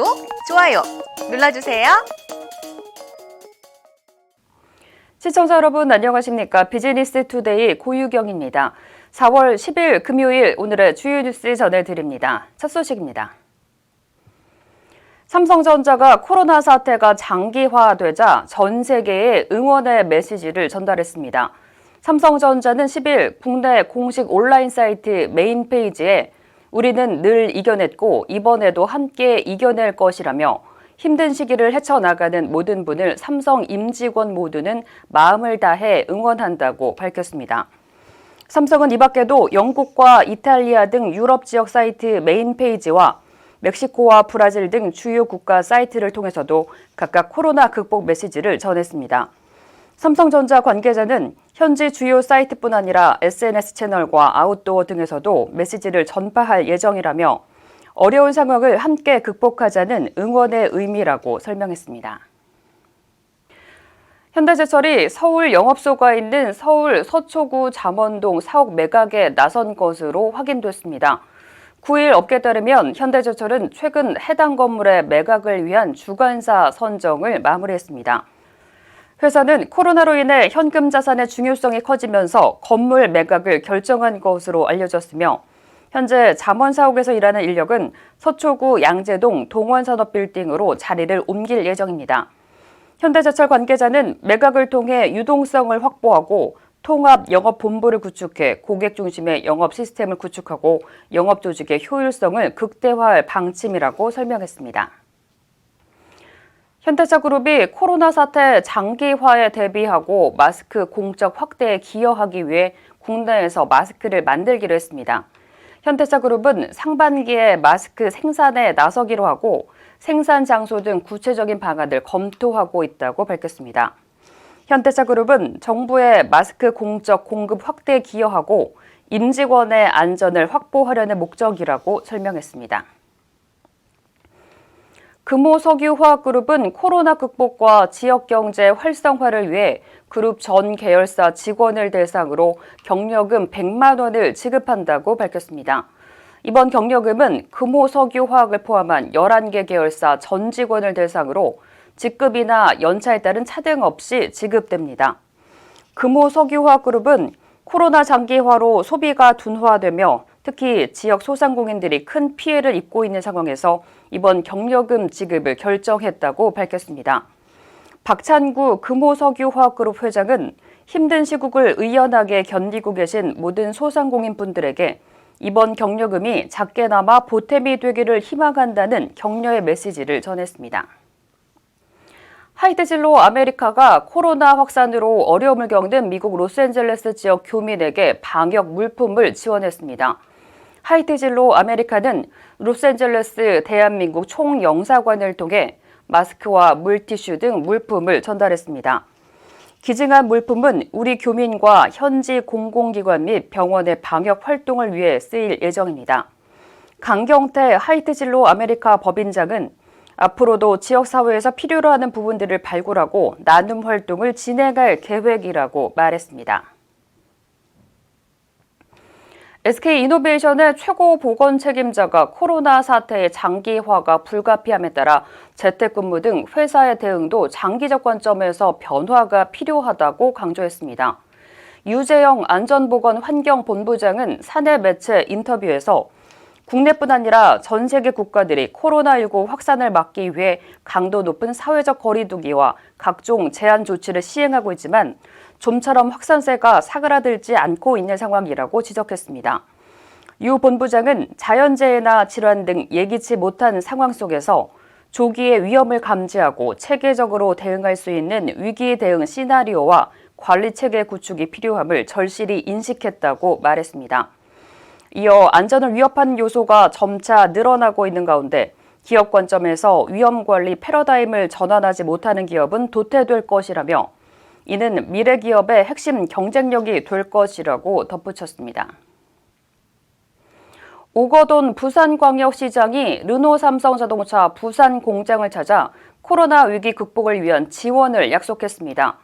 구독, 좋아요 눌러주세요. 시청자 여러분 안녕하십니까? 비즈니스 투데이 고유경입니다. 4월 10일 금요일 오늘의 주요 뉴스 전해드립니다. 첫 소식입니다. 삼성전자가 코로나 사태가 장기화되자 전 세계에 응원의 메시지를 전달했습니다. 삼성전자는 10일 국내 공식 온라인 사이트 메인 페이지에 우리는 늘 이겨냈고 이번에도 함께 이겨낼 것이라며 힘든 시기를 헤쳐나가는 모든 분을 삼성 임직원 모두는 마음을 다해 응원한다고 밝혔습니다. 삼성은 이 밖에도 영국과 이탈리아 등 유럽 지역 사이트 메인 페이지와 멕시코와 브라질 등 주요 국가 사이트를 통해서도 각각 코로나 극복 메시지를 전했습니다. 삼성전자 관계자는 현지 주요 사이트뿐 아니라 SNS 채널과 아웃도어 등에서도 메시지를 전파할 예정이라며 어려운 상황을 함께 극복하자는 응원의 의미라고 설명했습니다. 현대제철이 서울 영업소가 있는 서울 서초구 잠원동 사옥 매각에 나선 것으로 확인됐습니다. 9일 업계에 따르면 현대제철은 최근 해당 건물의 매각을 위한 주관사 선정을 마무리했습니다. 회사는 코로나로 인해 현금 자산의 중요성이 커지면서 건물 매각을 결정한 것으로 알려졌으며 현재 잠원 사옥에서 일하는 인력은 서초구 양재동 동원산업빌딩으로 자리를 옮길 예정입니다. 현대제철 관계자는 매각을 통해 유동성을 확보하고 통합 영업 본부를 구축해 고객 중심의 영업 시스템을 구축하고 영업 조직의 효율성을 극대화할 방침이라고 설명했습니다. 현대차그룹이 코로나 사태 장기화에 대비하고 마스크 공적 확대에 기여하기 위해 국내에서 마스크를 만들기로 했습니다. 현대차그룹은 상반기에 마스크 생산에 나서기로 하고 생산 장소 등 구체적인 방안을 검토하고 있다고 밝혔습니다. 현대차그룹은 정부의 마스크 공적 공급 확대에 기여하고 임직원의 안전을 확보하려는 목적이라고 설명했습니다. 금호석유화학그룹은 코로나 극복과 지역경제 활성화를 위해 그룹 전 계열사 직원을 대상으로 경력금 100만 원을 지급한다고 밝혔습니다. 이번 경력금은 금호석유화학을 포함한 11개 계열사 전 직원을 대상으로 직급이나 연차에 따른 차등 없이 지급됩니다. 금호석유화학그룹은 코로나 장기화로 소비가 둔화되며 특히 지역 소상공인들이 큰 피해를 입고 있는 상황에서 이번 경력금 지급을 결정했다고 밝혔습니다. 박찬구 금호석유화학그룹 회장은 힘든 시국을 의연하게 견디고 계신 모든 소상공인 분들에게 이번 경력금이 작게나마 보탬이 되기를 희망한다는 격려의 메시지를 전했습니다. 하이드진로 아메리카가 코로나 확산으로 어려움을 겪는 미국 로스앤젤레스 지역 교민에게 방역 물품을 지원했습니다. 하이트진로 아메리카는 로스앤젤레스 대한민국 총영사관을 통해 마스크와 물티슈 등 물품을 전달했습니다. 기증한 물품은 우리 교민과 현지 공공기관 및 병원의 방역 활동을 위해 쓰일 예정입니다. 강경태 하이트진로 아메리카 법인장은 앞으로도 지역사회에서 필요로 하는 부분들을 발굴하고 나눔 활동을 진행할 계획이라고 말했습니다. SK이노베이션의 최고 보건 책임자가 코로나 사태의 장기화가 불가피함에 따라 재택근무 등 회사의 대응도 장기적 관점에서 변화가 필요하다고 강조했습니다. 유재영 안전보건환경본부장은 사내 매체 인터뷰에서 국내뿐 아니라 전 세계 국가들이 코로나19 확산을 막기 위해 강도 높은 사회적 거리두기와 각종 제한 조치를 시행하고 있지만 좀처럼 확산세가 사그라들지 않고 있는 상황이라고 지적했습니다. 유 본부장은 자연재해나 질환 등 예기치 못한 상황 속에서 조기에 위험을 감지하고 체계적으로 대응할 수 있는 위기 대응 시나리오와 관리 체계 구축이 필요함을 절실히 인식했다고 말했습니다. 이어 안전을 위협하는 요소가 점차 늘어나고 있는 가운데 기업 관점에서 위험 관리 패러다임을 전환하지 못하는 기업은 도태될 것이라며 이는 미래 기업의 핵심 경쟁력이 될 것이라고 덧붙였습니다. 오거돈 부산광역시장이 르노 삼성자동차 부산 공장을 찾아 코로나 위기 극복을 위한 지원을 약속했습니다.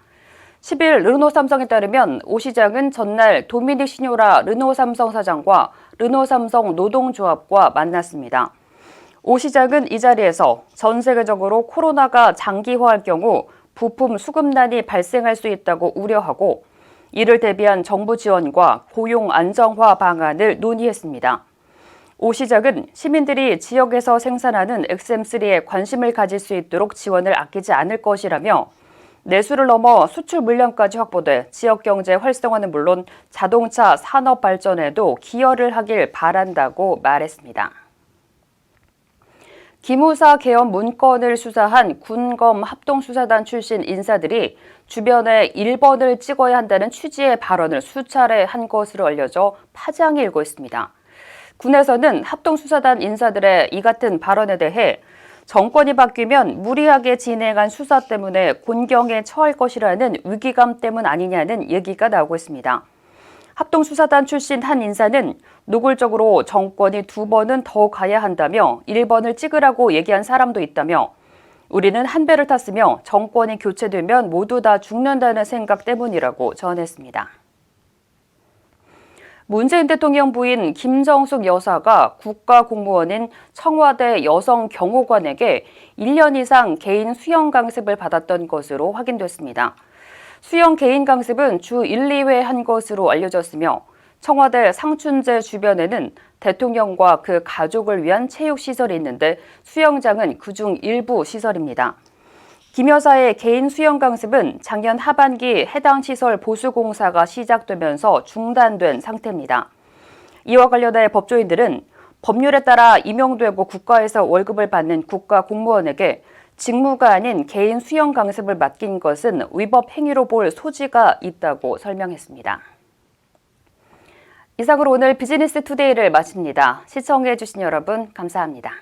10일 르노 삼성에 따르면 오 시장은 전날 도미닉 시뇨라 르노 삼성 사장과 르노 삼성 노동조합과 만났습니다. 오 시장은 이 자리에서 전 세계적으로 코로나가 장기화할 경우 부품 수급난이 발생할 수 있다고 우려하고 이를 대비한 정부 지원과 고용 안정화 방안을 논의했습니다. 오 시장은 시민들이 지역에서 생산하는 XM3에 관심을 가질 수 있도록 지원을 아끼지 않을 것이라며 내수를 넘어 수출 물량까지 확보돼 지역 경제 활성화는 물론 자동차 산업 발전에도 기여를 하길 바란다고 말했습니다. 기무사 개헌 문건을 수사한 군검 합동수사단 출신 인사들이 주변에 1번을 찍어야 한다는 취지의 발언을 수차례 한 것으로 알려져 파장이 일고 있습니다. 군에서는 합동수사단 인사들의 이 같은 발언에 대해 정권이 바뀌면 무리하게 진행한 수사 때문에 곤경에 처할 것이라는 위기감 때문 아니냐는 얘기가 나오고 있습니다. 합동수사단 출신 한 인사는 노골적으로 정권이 두 번은 더 가야 한다며 1번을 찍으라고 얘기한 사람도 있다며 우리는 한 배를 탔으며 정권이 교체되면 모두 다 죽는다는 생각 때문이라고 전했습니다. 문재인 대통령 부인 김정숙 여사가 국가 공무원인 청와대 여성 경호관에게 1년 이상 개인 수영 강습을 받았던 것으로 확인됐습니다. 수영 개인 강습은 주 1, 2회 한 것으로 알려졌으며 청와대 상춘제 주변에는 대통령과 그 가족을 위한 체육시설이 있는데 수영장은 그중 일부 시설입니다. 김 여사의 개인 수영 강습은 작년 하반기 해당 시설 보수 공사가 시작되면서 중단된 상태입니다. 이와 관련해 법조인들은 법률에 따라 임용되고 국가에서 월급을 받는 국가 공무원에게 직무가 아닌 개인 수영 강습을 맡긴 것은 위법 행위로 볼 소지가 있다고 설명했습니다. 이상으로 오늘 비즈니스 투데이를 마칩니다. 시청해 주신 여러분 감사합니다.